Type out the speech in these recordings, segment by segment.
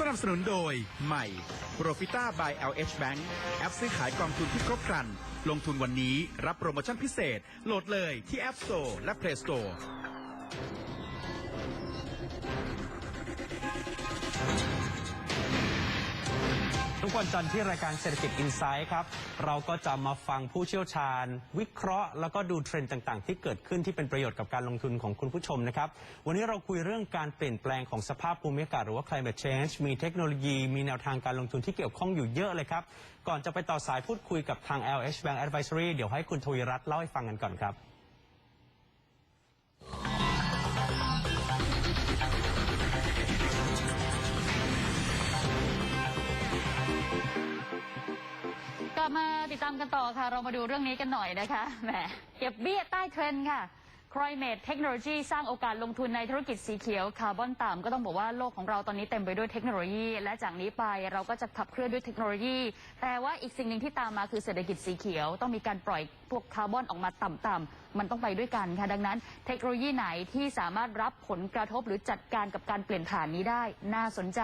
สนับสนุนโดยใหม่ Profita by LH Bank แอปซื้อขายกองทุนที่ครบครัน ลงทุนวันนี้รับโปรโมชั่นพิเศษ โหลดเลยที่ App Store และ Play Store ทุกวันจันทร์ที่รายการเศรษฐกิจอินไซด์ครับ เราก็จะมาฟังผู้เชี่ยวชาญ วิเคราะห์ แล้วก็ดูเทรนด์ต่างๆ ที่เกิดขึ้นที่เป็นประโยชน์กับการลงทุนของคุณผู้ชมนะครับ วันนี้เราคุยเรื่องการเปลี่ยนแปลงของสภาพภูมิอากาศหรือว่า climate change มีเทคโนโลยี มีแนวทางการลงทุนที่เกี่ยวข้องอยู่เยอะเลยครับ ก่อนจะไปต่อสายพูดคุยกับทาง LH Bank Advisory เดี๋ยวให้คุณทวีรัตน์เล่าให้ฟังกันก่อนครับ บมาติดตามกันต่อค่ะ เรามาดูเรื่องนี้กันหน่อยนะคะแหมเก็บเบี้ยใต้เทรนด์ค่ะ Climate Technology สร้างโอกาสลงทุนในธุรกิจสีเขียวคาร์บอนต่ำก็ต้องบอกว่าโลกของเราตอนนี้เต็มไปด้วยเทคโนโลยี และจากนี้ไปเราก็จะขับเคลื่อนด้วยเทคโนโลยี แต่ว่าอีกสิ่งหนึ่งที่ตามมาคือเศรษฐกิจสีเขียว ต้องมีการปล่อย พวกคาร์บอนออกมาต่ำๆมันต้องไปด้วยกันค่ะดังนั้น เทคโนโลยีไหนที่สามารถรับผลกระทบหรือจัดการกับการเปลี่ยนผ่านนี้ได้น่าสนใจ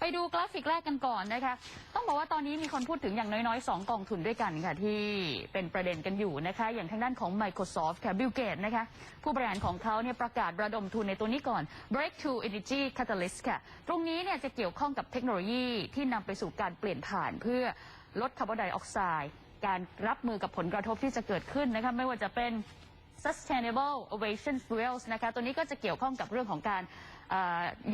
ไปดูกราฟิกแรกกันก่อนนะคะต้องบอกว่าตอนนี้มีคนพูดถึงอย่างน้อยๆ 2 กองทุนด้วยกันค่ะที่เป็นประเด็นกันอยู่นะคะอย่างทางด้านของ Microsoft ค่ะ Bill Gates นะคะผู้บริหารของเขาเนี่ยประกาศระดมทุนในตัวนี้ก่อน Breakthrough Energy Catalyst ค่ะ ตรงนี้เนี่ยจะเกี่ยวข้องกับเทคโนโลยีที่นำไปสู่การเปลี่ยนผ่านเพื่อลดคาร์บอนไดออกไซด์ การรับมือกับผลกระทบที่จะเกิดขึ้นนะคะไม่ว่าจะเป็น sustainable aviation fuels นะคะตัวนี้ก็จะเกี่ยวข้องกับเรื่องของการ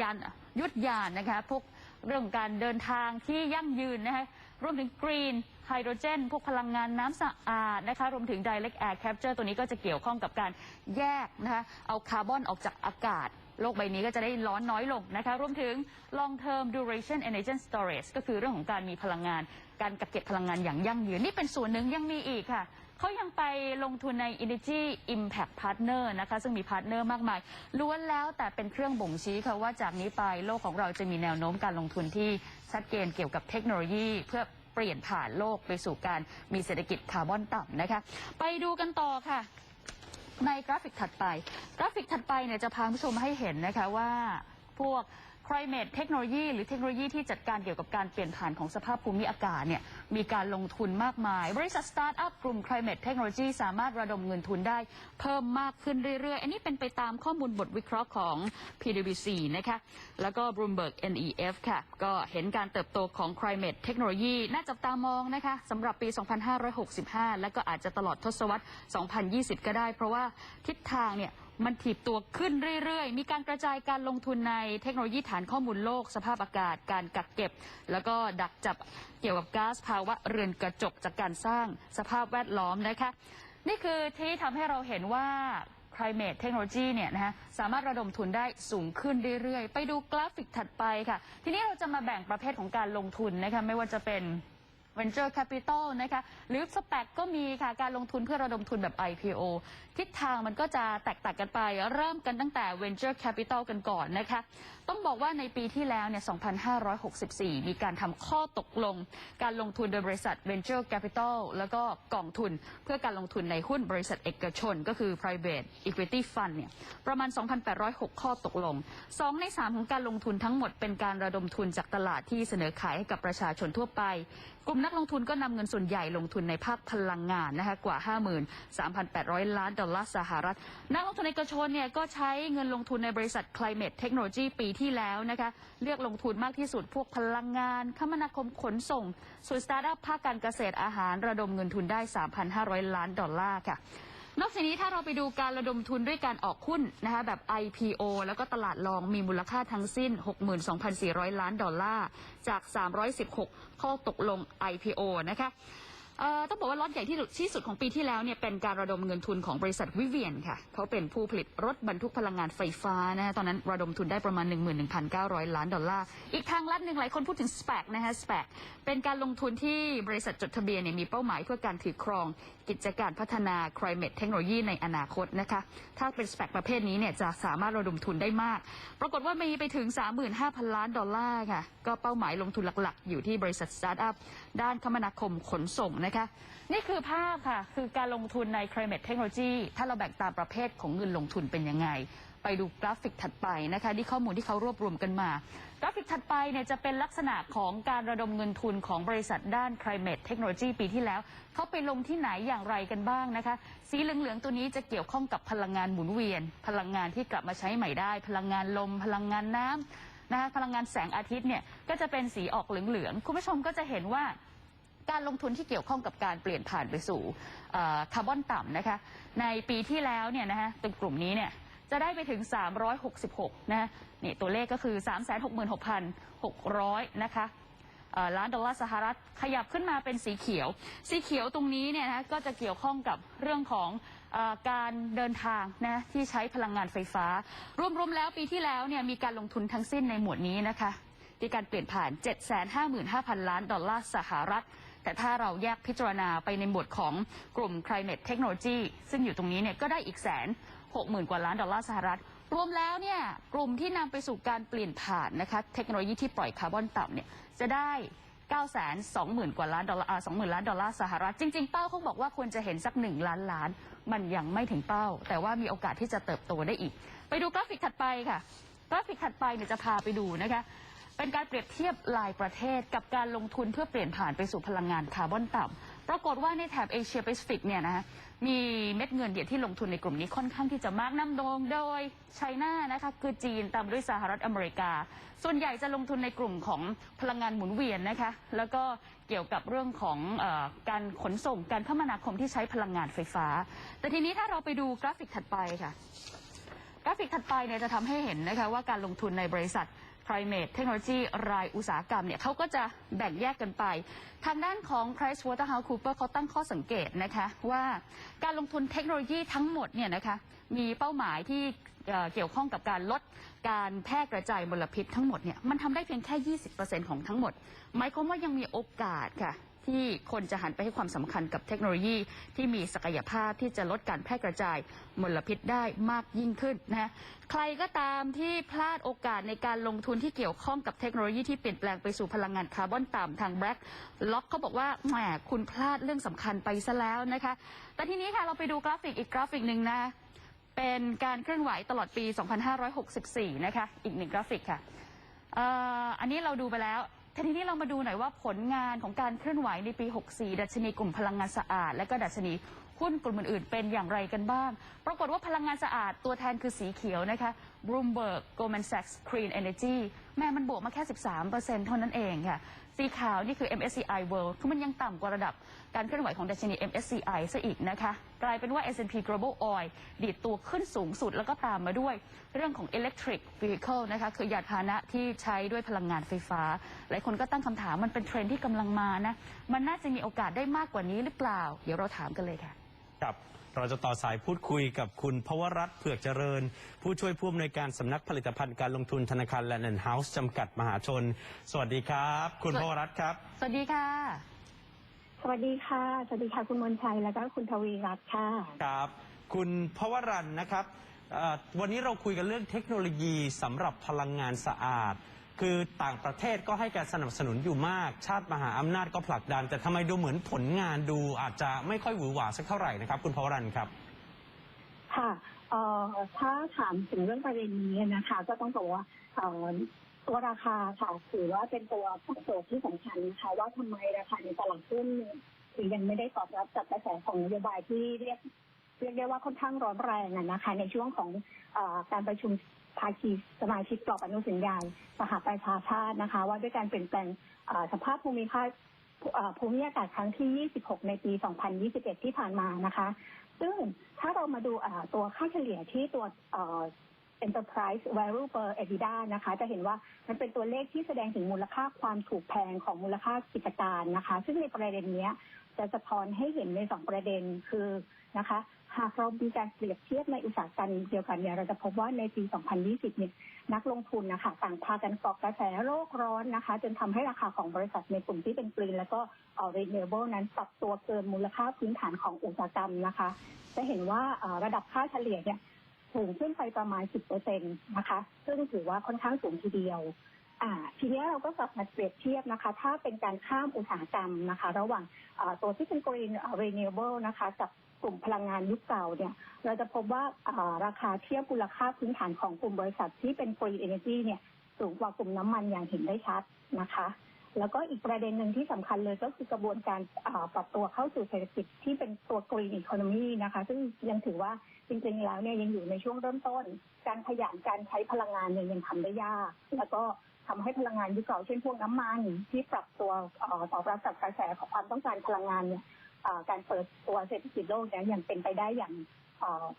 ยานยุทธยานนะคะพวกเรื่องของการเดินทางที่ยั่งยืนนะคะรวมถึง green hydrogen พวกพลังงานน้ำสะอาดนะคะรวมถึง direct air capture ตัวนี้ก็จะเกี่ยวข้องกับการแยกนะคะเอาคาร์บอนออกจากอากาศ โลกใบนี้ก็จะได้ร้อนน้อยลงนะคะรวมถึง long term duration energy storage ก็คือเรื่องของการมีพลังงาน การกักเก็บพลังงานอย่างยั่งยืน นี่เป็นส่วนหนึ่งยังมีอีกค่ะเขายังไปลงทุนใน Energy Impact Partner นะคะซึ่งมีพาร์ทเนอร์มากมายล้วนแล้วแต่เป็นเครื่องบ่งชี้ค่ะว่าจากนี้ไปโลกของเราจะมีแนวโน้มการลงทุนที่ชัดเจนเกี่ยวกับเทคโนโลยีเพื่อเปลี่ยนผ่านโลกไปสู่การมีเศรษฐกิจคาร์บอนต่ำนะคะ ไปดูกันต่อค่ะ ในกราฟิกถัดไป กราฟิกถัดไปเนี่ยจะพาผู้ชมให้เห็นนะคะว่าพวก climate เทคโนโลยีหรือเทคโนโลยีที่จัดการเกี่ยวกับการเปลี่ยนผ่านของสภาพภูมิอากาศเนี่ยมีการลงทุนมากมาย บริษัทสตาร์ทอัพกลุ่ม climate technology สามารถระดมเงินทุนได้เพิ่มมากขึ้นเรื่อยๆ อันนี้เป็นไปตามข้อมูลบทวิเคราะห์ของ PwC นะคะแล้วก็ Bloomberg NEF ค่ะ ก็เห็นการเติบโตของ climate technology น่าจับตามองนะคะสำหรับปี 2565 และก็อาจจะตลอดทศวรรษ 2020 ก็ได้ เพราะว่าทิศทางเนี่ย มันถีบตัวขึ้นเรื่อยๆ มีการกระจายการลงทุนในเทคโนโลยีฐานข้อมูลโลก สภาพอากาศ การกักเก็บ แล้วก็ดักจับเกี่ยวกับก๊าซภาวะเรือนกระจกจากการสร้างสภาพแวดล้อมนะคะ นี่คือที่ทำให้เราเห็นว่า climate technology เนี่ยนะคะสามารถระดมทุนได้สูงขึ้นเรื่อยๆ ไปดูกราฟิกถัดไปค่ะ ทีนี้เราจะมาแบ่งประเภทของการลงทุนนะคะไม่ว่าจะเป็น Venture Capital นะคะหรือ SPAC ก็มีค่ะการลงทุนเพื่อระดมทุนแบบ IPO ทิศทางมันก็จะแตกต่างกันไป เริ่มกันตั้งแต่ Venture Capital กันก่อนนะคะต้องบอกว่าในปีที่แล้วเนี่ย 2564 มีการทำข้อตกลง การลงทุนโดยบริษัท Venture Capital แล้วก็กองทุนเพื่อการลงทุนในหุ้นบริษัทเอกชน ก็คือ Private Equity Fund เนี่ยประมาณ 2,806 ข้อตกลง 2 ใน 3 ของการลงทุนทั้งหมดเป็นการระดมทุนจากตลาดที่เสนอขายให้กับประชาชนทั่วไปกลุ่มนักลงทุนก็นำเงินส่วนใหญ่ลงทุนในภาคพลังงานนะคะกว่า 53,800 ล้านดอลลาร์สหรัฐ นักลงทุนเอกชนเนี่ยก็ใช้เงินลงทุนในบริษัท Climate Technology ปีที่แล้วนะคะเลือกลงทุนมากที่สุดพวกพลังงาน คมนาคมขนส่งส่วนสตาร์ทอัพภาคการเกษตรอาหารระดมเงินทุนได้ 3,500 ล้านดอลลาร์ค่ะ นอกจากนี้ถ้าเราไปดูการระดมทุนด้วยการออกหุ้นนะคะแบบ IPO แล้วก็ตลาดรองมีมูลค่าทั้งสิ้น 62,400 ล้านดอลลาร์ จาก 316 ข้อตกลง IPO นะคะ เอ่อต้องบอกว่าล็อตใหญ่ที่สุดที่สุดของปีที่แล้วเนี่ยเป็นการระดมเงินทุนของบริษัทวิเวียนค่ะ เขาเป็นผู้ผลิตรถบรรทุกพลังงานไฟฟ้านะฮะตอนนั้นระดมทุนได้ประมาณ 11,900 ล้านดอลลาร์ อีกทางลัดหนึ่งหลายคนพูดถึง SPAC นะฮะ SPAC เป็นการลงทุนที่บริษัทจดทะเบียนเนี่ยมีเป้าหมายเพื่อการถือครองกิจการพัฒนา climate technology ในอนาคตนะคะ ถ้าเป็น SPAC ประเภทนี้เนี่ยจะสามารถระดมทุนได้มาก ปรากฏว่ามีไปถึง 35,000 ล้านดอลลาร์ค่ะ ก็เป้าหมายลงทุนหลักๆ อยู่ที่บริษัทสตาร์ทอัพด้านคมนาคมขนส่งนะคะ นี่คือภาพค่ะ คือการลงทุนใน climate technology ถ้าเราแบ่งตามประเภทของเงินลงทุนเป็นยังไง ไปดูกราฟิกถัดไปนะคะที่ข้อมูลที่เขารวบรวมกันมา กราฟิกถัดไปเนี่ยจะเป็นลักษณะของการระดมเงินทุนของบริษัทด้าน Climate Technology ปีที่แล้ว เขาไปลงที่ไหนอย่างไรกันบ้างนะคะ สีเหลืองๆตัวนี้จะเกี่ยวข้องกับพลังงานหมุนเวียน พลังงานที่กลับมาใช้ใหม่ได้ พลังงานลม พลังงานน้ำนะคะพลังงานแสงอาทิตย์เนี่ยก็จะเป็นสีออกเหลืองๆคุณผู้ชมก็จะเห็นว่า การลงทุนที่เกี่ยวข้องกับการเปลี่ยนผ่านไปสู่คาร์บอนต่ำนะคะในปีที่แล้วเนี่ยนะคะเป็นกลุ่มนี้เนี่ยจะได้ไปถึง 366 นะฮะนี่ตัวเลขก็คือ 366,600 นะคะเอ่อล้านดอลลาร์สหรัฐขยับขึ้นมาเป็นสีเขียว สีเขียวตรงนี้เนี่ยนะก็จะเกี่ยวข้องกับเรื่องของออการเดินทางนะที่ใช้พลังงานไฟฟ้า รวมๆแล้วปีที่แล้วเนี่ยมีการลงทุนทั้งสิ้นในหมวดนี้นะคะที่การเปลี่ยนผ่าน 755,000 ล้านดอลลาร์สหรัฐ แต่ถ้าเราแยกพิจารณาไปในหมวดของกลุ่ม Climate Technology ซึ่งอยู่ตรงนี้เนี่ยก็ได้อีกแสน60,000กว่าล้านดอลลาร์สหรัฐ รวมแล้วเนี่ยกลุ่มที่นำไปสู่การเปลี่ยนผ่านนะคะเทคโนโลยีที่ปล่อยคาร์บอนต่ำเนี่ยจะได้920,000 กว่าล้านดอลลาร์อ่า20,000 ล้านดอลลาร์สหรัฐ จริง ๆ เป้าเขาบอกว่าควรจะเห็นสัก 1 ล้านล้าน มันยังไม่ถึงเป้า แต่ว่ามีโอกาสที่จะเติบโตได้อีก ไปดูกราฟิกถัดไปค่ะ กราฟิกถัดไปเนี่ยจะพาไปดูนะคะ เป็นการเปรียบเทียบรายประเทศกับการลงทุนเพื่อเปลี่ยนผ่านไปสู่พลังงานคาร์บอนต่ำปรากฏว่าในแถบเอเชียแปซิฟิกเนี่ยนะมีเม็ดเงินเดียที่ลงทุนในกลุ่มนี้ค่อนข้างที่จะมากน้ำโดงโดยไชน่านะคะคือจีนตามด้วยสหรัฐอเมริกา ส่วนใหญ่จะลงทุนในกลุ่มของพลังงานหมุนเวียนนะคะแล้วก็เกี่ยวกับเรื่องของอการขนส่งการคมนาคมที่ใช้พลังงานไฟฟ้า แต่ทีนี้ถ้าเราไปดูกราฟิกถัดไปค่ะ กราฟิกถัดไปเนี่ยจะทำให้เห็นนะคะว่าการลงทุนในบริษัท Primate Technology รายอุตสาหกรรมเนี่ยเขาก็จะแบ่งแยกกันไป ทางด้านของ PricewaterhouseCoopers เขาตั้งข้อสังเกตนะคะว่าการลงทุนเทคโนโลยีทั้งหมดเนี่ยนะคะมีเป้าหมายที่เเกี่ยวข้องกับการลดการแพร่กระจายมลพิษทั้งหมดเนี่ยมันทำได้เพียงแค่ 20%ของทั้งหมดหมายความว่ายังมีโอกาสค่ะ ที่คนจะหันไปให้ความสำคัญกับเทคโนโลยีที่มีศักยภาพที่จะลดการแพร่กระจายมลพิษได้มากยิ่งขึ้นนะใครก็ตามที่พลาดโอกาสในการลงทุนที่เกี่ยวข้องกับเทคโนโลยีที่เปลี่ยนแปลงไปสู่พลังงานคาร์บอนต่ำทางแบล็กล็อกเขาบอกว่าแหมคุณพลาดเรื่องสำคัญไปซะแล้วนะคะ แต่ทีนี้ค่ะเราไปดูกราฟิกอีกกราฟิกหนึ่งนะเป็นการเคลื่อนไหวตลอดปี 2564 นะคะ อีกหนึ่งกราฟิกค่ะอออันนี้เราดูไปแล้ว ทีนี้เรามาดูหน่อยว่าผลงานของการเคลื่อนไหวในปี 64 ดัชนีกลุ่มพลังงานสะอาด และก็ดัชนีหุ้นกลุ่มอื่นๆ เป็นอย่างไรกันบ้าง ปรากฏว่าพลังงานสะอาดตัวแทนคือสีเขียวนะคะ Bloomberg Goldman Sachs Clean Energy แม่มันบวกมาแค่ 13%เท่านั้นเองค่ะ สีขาวนี่คือ MSCI World คือมันยังต่ำกว่าระดับการเคลื่อนไหวของดัชนี MSCI ซะอีกนะคะ กลายเป็นว่า S&P Global Oil ดีดตัวขึ้นสูงสุดแล้วก็ตามมาด้วยเรื่องของ Electric Vehicle นะคะ คือยานพาหนะที่ใช้ด้วยพลังงานไฟฟ้า หลายคนก็ตั้งคำถามมันเป็นเทรนด์ที่กำลังมานะ มันน่าจะมีโอกาสได้มากกว่านี้หรือเปล่า เดี๋ยวเราถามกันเลยค่ะ ครับ เราจะต่อสายพูดคุยกับคุณพวรัตน์เผือกเจริญ ผู้ช่วยผู้อำนวยการสำนักผลิตภัณฑ์การลงทุนธนาคารแลนด์เฮาส์จำกัดมหาชน สวัสดีครับ คุณสวัสพวรัตน์ครับ สวัสดีค่ะ สวัสดีค่ะ สวัสดีค่ะ คุณมนชัยแล้วก็คุณทวีรัตน์ค่ะ ครับ คุณพวรันนะครับเอ่อวันนี้เราคุยกันเรื่องเทคโนโลยีสำหรับพลังงานสะอาด คือต่างประเทศก็ให้การสนับสนุนอยู่มาก ชาติมหาอำนาจก็ผลักดัน แต่ทำไมดูเหมือนผลงานดูอาจจะไม่ค่อยหวือหวาสักเท่าไหร่นะครับ คุณพวรันครับ ค่ะเอ่อถ้าถามถึงเรื่องประเด็นนี้นะคะ ก็ต้องบอกว่าเอ่อตัวราคาค่ะถือว่าเป็นตัวฟักเตอร์ที่สำคัญนะคะว่าทำไมราคาในตลาดหุ้นถึงยังไม่ได้ตอบรับจากกระแสของนโยบายที่เรียกเรียกได้ว่าค่อนข้างร้อนแรงนะคะ ในช่วงของเออการประชุม ภาคีสมาชิกกรอบอนุสัญญาสหประชาชาตินะคะ ว่าด้วยการเปลี่ยนแปลงสภาพภูมิภาคเอ่อภูมิอากาศครั้งที่ 26 ในปี 2021 ที่ผ่านมานะคะ ซึ่งถ้าเรามาดูตัวค่าเฉลี่ยที่ตัว enterprise value per EBITDA นะคะ จะเห็นว่ามันเป็นตัวเลขที่แสดงถึงมูลค่าความถูกแพงของมูลค่ากิจการนะคะ ซึ่งในประเด็นนี้จะสะท้อนให้เห็นในสองประเด็นคือนะคะ หากเรามีการเปรียบเทียบในอุตสาหกรรมเดียวกันเนี่ยเราจะพบว่าในปี 2020 เนี่ยนักลงทุนนะคะต่างพากันเกาะกระแสโลกร้อนนะคะ จนทำให้ราคาของบริษัทในกลุ่มที่เป็นกรีนแล้วก็เออ renewable นั้นปรับตัวเกินมูลค่าพื้นฐานของอุตสาหกรรมนะคะ จะเห็นว่าระดับค่าเฉลี่ยเนี่ยสูงขึ้นไปประมาณ 10%นะคะ ซึ่งถือว่าค่อนข้างสูงทีเดียวอ่าทีนี้เราก็กลับมาเปรียบเทียบนะคะ ถ้าเป็นการข้ามอุตสาหกรรมนะคะ ระหว่างตัวที่เป็น green renewable นะคะ กับ กลุ่มพลังงานยุคเก่าเนี่ย เราจะพบว่าราคาเทียบมูลค่าพื้นฐานของกลุ่มบริษัทที่เป็น Green Energy เนี่ยสูงกว่ากลุ่มน้ำมันอย่างเห็นได้ชัดนะคะ แล้วก็อีกประเด็นหนึ่งที่สำคัญเลยก็คือกระบวนการปรับตัวเข้าสู่เศรษฐกิจที่เป็นตัว Green Economy นะคะ ซึ่งยังถือว่าจริงๆแล้วเนี่ยยังอยู่ในช่วงเริ่มต้น การขยายการใช้พลังงานเนี่ยยังทำได้ยาก แล้วก็ทำให้พลังงานยุคเก่าเช่นพวกน้ำมันที่ปรับตัวเอ่อตอบรับกับกระแสของความต้องการพลังงานเนี่ย การเปิดตัวเศรษฐกิจโลกเนี่ยยังเป็นไปได้อย่าง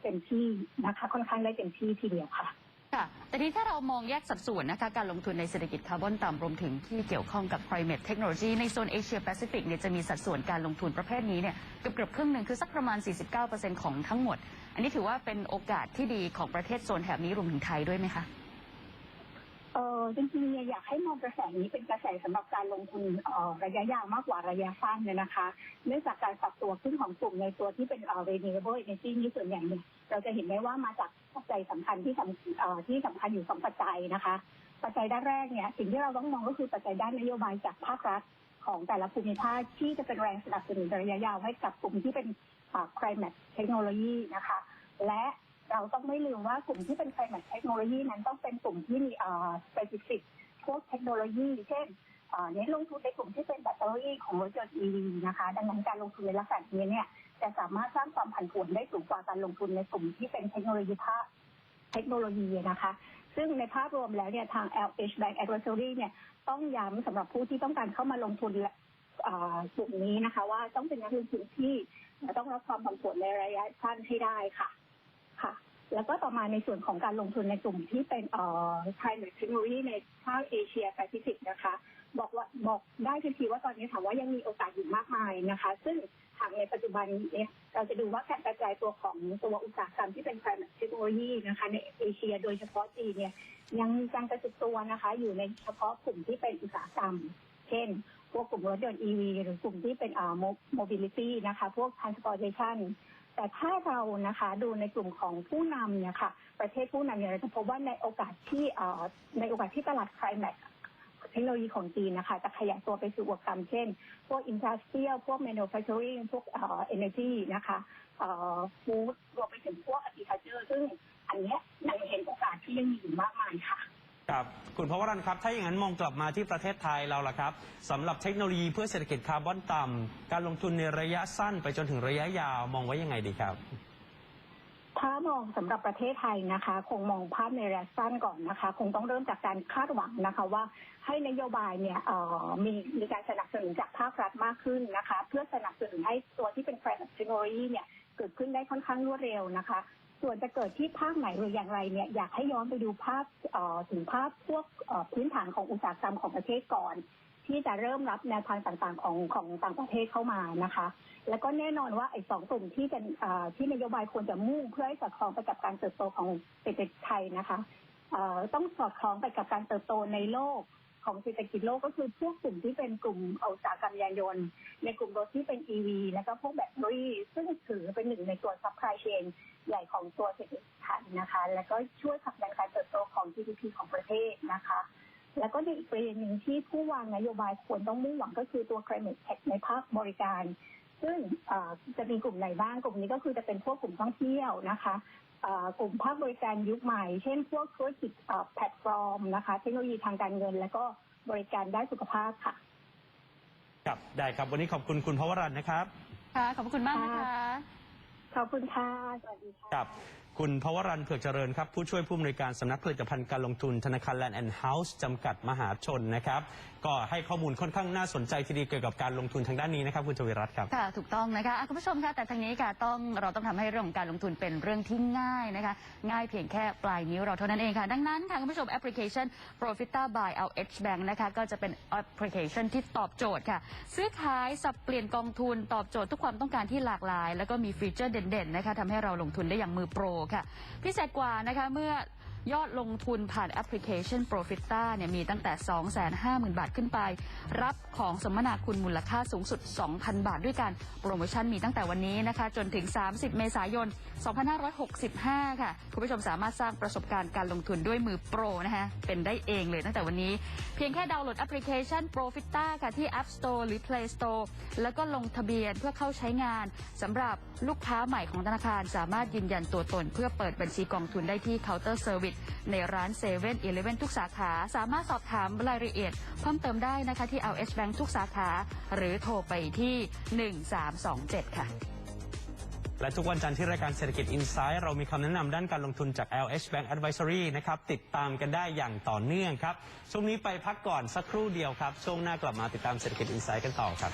เต็มที่นะคะค่อนข้างได้เต็มที่ทีเดียวค่ะค่ะแต่ทีนี้ถ้าเรามองแยกสัดส่วนนะคะการลงทุนในเศรษฐกิจคาร์บอนต่ำรวมถึงที่เกี่ยวข้องกับ climate technology ในโซนเอเชียแปซิฟิกเนี่ยจะมีสัดส่วนการลงทุนประเภทนี้เนี่ยเกือบเกือบครึ่งหนึ่งคือสักประมาณ 49%ของทั้งหมด อันนี้ถือว่าเป็นโอกาสที่ดีของประเทศโซนแถบนี้รวมถึงไทยด้วยไหมคะ ออจริงๆเนี่ยอยากให้มองกระแสนี้เป็นกระแสสำหรับการลงทุนเออระยะยาวมากกว่าระยะสั้นเนี่ยนะคะเนื่องจากการปรับตัวขึ้นของกลุ่มในตัวที่เป็นเออ renewable energy นี้ส่วนใหญ่เนี่ยเราจะเห็นได้ว่ามาจากปัจจัยสำคัญที่สำเออที่สำคัญอยู่สองปัจจัยนะคะ ปัจจัยด้านแรกเนี่ยสิ่งที่เราต้องมองก็คือปัจจัยด้านนโยบายจากภาครัฐของแต่ละภูมิภาคที่จะเป็นแรงสนับสนุนระยะยาวให้กับกลุ่มที่เป็นอ่า climate technology นะคะ และ เราต้องไม่ลืมว่ากลุ่มที่เป็น climate technology นั้นต้องเป็นกลุ่มที่มีอ่า specific พวกเทคโนโลยี เช่นอ่าเน้นลงทุนในกลุ่มที่เป็นแบตเตอรี่ของรถยนต์ EV นะคะ ดังนั้นการลงทุนในลักษณะนี้เนี่ยจะสามารถสร้างความผันผวนได้สูงกว่าการลงทุนในกลุ่มที่เป็นเทคโนโลยีภาคเทคโนโลยีนะคะ ซึ่งในภาพรวมแล้วเนี่ยทาง LH Bank Advisory เนี่ยต้องย้ำสำหรับผู้ที่ต้องการเข้ามาลงทุนกลุ่มนี้นะคะ ว่าต้องเป็นนักลงทุนที่ต้องรับความผันผวนในระยะสั้นให้ได้ค่ะ แล้วก็ต่อมาในส่วนของการลงทุนในกลุ่มที่เป็นเอ่อ climate technology ในภาคเอเชียแปซิฟิกนะคะ บอกว่าบอกได้ทันทีว่าตอนนี้ถามว่ายังมีโอกาสอยู่มากมายนะคะ ซึ่งทางในปัจจุบันนี้เนี่ยเราจะดูว่าการกระจายตัวของตัวอุตสาหกรรมที่เป็น climate technology นะคะในเอเชียโดยเฉพาะจีนเนี่ยยังมีการกระจุกตัวนะคะ อยู่ในเฉพาะกลุ่มที่เป็นอุตสาหกรรม เช่น พวกกลุ่มรถยนต์ EV หรือกลุ่มที่เป็นอ่า mobility นะคะ พวก transportation แต่ถ้าเรานะคะดูในกลุ่มของผู้นำเนี่ยค่ะประเทศผู้นำเนี่ยเราจะพบว่าในโอกาสที่ในโอกาสที่ตลาด climate เทคโนโลยีของจีนนะคะจะขยายตัวไปสู่อุตสาหกรรมเช่น พวก industrial พวก manufacturing พวกเอ่อ energy นะคะเอ่อ food รวมไปถึงพวก agriculture ซึ่งอันเนี้ยยังเห็นโอกาสที่ยังมีอยู่มากมายค่ะ ครับคุณพวรันครับถ้าอย่างนั้นมองกลับมาที่ประเทศไทยเราล่ะครับสำหรับเทคโนโลยีเพื่อเศรษฐกิจคาร์บอนต่ำการลงทุนในระยะสั้นไปจนถึงระยะยาวมองไว้ยังไงดีครับ ถ้ามองสำหรับประเทศไทยนะคะ คงมองภาพในระยะสั้นก่อนนะคะ คงต้องเริ่มจากการคาดหวังนะคะว่าให้นโยบายเนี่ยออมีมีการสนับสนุนจากภาครัฐมากขึ้นนะคะ เพื่อสนับสนุนให้ตัวที่เป็น climate technology เนี่ยเกิดขึ้นได้ค่อนข้างรวดเร็วนะคะ ส่วนจะเกิดที่ภาคไหนหรืออย่างไรเนี่ยอยากให้ย้อนไปดูภาพถึงภาพพวกพื้นฐานของอุตสาหกรรมของประเทศก่อน ที่จะเริ่มรับแนวทางต่างๆของของต่างประเทศเข้ามานะคะ แล้วก็แน่นอนว่าไอ้สองกลุ่มที่เป็นอ่าที่นโยบายควรจะมุ่งเพื่อให้สอดคล้องไปกับการเติบโตของเศรษฐกิจไทยนะคะต้องสอดคล้องไปกับการเติบโตในโลก ของเศรษฐกิจโลกก็คือพวกกลุ่มที่เป็นกลุ่มอุตสาหกรรมยานยนต์ ในกลุ่มรถที่เป็น EV แล้วก็พวกแบตเตอรี่ ซึ่งถือเป็นหนึ่งในตัว supply chain ใหญ่ของตัวเศรษฐกิจไทยนะคะ แล้วก็ช่วยผลักดันการเติบโตของ GDP ของประเทศนะคะ แล้วก็ในอีกประเด็นหนึ่งที่ผู้วางนโยบายควรต้องมุ่งหวังก็คือตัว climate tech ในภาคบริการซึ่งจะมีกลุ่มไหนบ้างกลุ่มนี้ก็คือจะเป็นพวกกลุ่มท่องเที่ยวนะคะ กลุ่มภาคบริการยุคใหม่ เช่นพวกธุรกิจเอ่อแพลตฟอร์มนะคะ เทคโนโลยีทางการเงิน แล้วก็บริการด้านสุขภาพค่ะ ครับได้ครับวันนี้ขอบคุณคุณพวรันนะครับ ค่ะ ขอบคุณมากนะคะ ขอบคุณค่ะ สวัสดีค่ะกับ คุณพวรันเผือกเจริญครับ ผู้ช่วยผู้อำนวยการสำนักผลิตภัณฑ์การลงทุนธนาคารแลนด์แอนด์เฮาส์จำกัดมหาชนนะครับ ก็ให้ข้อมูลค่อนข้างน่าสนใจทีเดียวเกี่ยวกับการลงทุนทางด้านนี้นะครับ คุณจวิรัตน์ครับ ค่ะถูกต้องนะคะอะคุณผู้ชมคะแต่ทางนี้ค่ะต้องเราต้องทำให้เรื่องของการลงทุนเป็นเรื่องที่ง่ายนะคะ ง่ายเพียงแค่ปลายนิ้วเราเท่านั้นเองค่ะ ดังนั้นค่ะคุณผู้ชมแอปพลิเคชัน Profita by LH Bank นะคะก็จะเป็นแอปพลิเคชันที่ตอบโจทย์ค่ะ ซื้อขายสับเปลี่ยนกองทุนตอบโจทย์ทุกความต้องการที่หลากหลาย แล้วก็มีฟีเจอร์เด่นๆนะคะทำให้เราลงทุนได้อย่างมือโปรค่ะ พิเศษกว่านะคะเมื่อ ยอดลงทุนผ่านแอปพลิเคชัน Profita เนี่ยมีตั้งแต่ 250,000 บาทขึ้นไป รับของสมนาคุณมูลค่าสูงสุด 2,000 บาทด้วยกัน โปรโมชั่นมีตั้งแต่วันนี้นะคะ จนถึง 30 เมษายน 2565 ค่ะ คุณผู้ชมสามารถสร้างประสบการณ์การลงทุนด้วยมือโปรนะคะเป็นได้เองเลยตั้งแต่วันนี้ เพียงแค่ดาวน์โหลดแอปพลิเคชัน Profita ค่ะที่ App Store หรือ Play Store แล้วก็ลงทะเบียนเพื่อเข้าใช้งานสำหรับลูกค้าใหม่ของธนาคารสามารถยืนยันตัวตน เพื่อเปิดบัญชีกองทุนได้ที่เคาน์เตอร์เซอร์วิสในร้าน7 e เ e ่ e อเทุกสาขา สามารถสอบถามรายละเอียด เพิ่มเติมได้นะคะที่ LH Bank ทุกสาขา หรือโทรไปที่ 1327 ค่ะและทุกวันจันทร์ที่รายการเศรษฐกิจอินไซ h ์เรามีคำแนะนำด้านการลงทุนจาก LH Bank Advisory นะครับ ติดตามกันได้อย่างต่อเนื่องครับ ช่วงนี้ไปพักก่อนสักครู่เดียวครับ ช่วงหน้ากลับมาติดตามเศรษฐกิจอินไซ h ์กันต่อครับ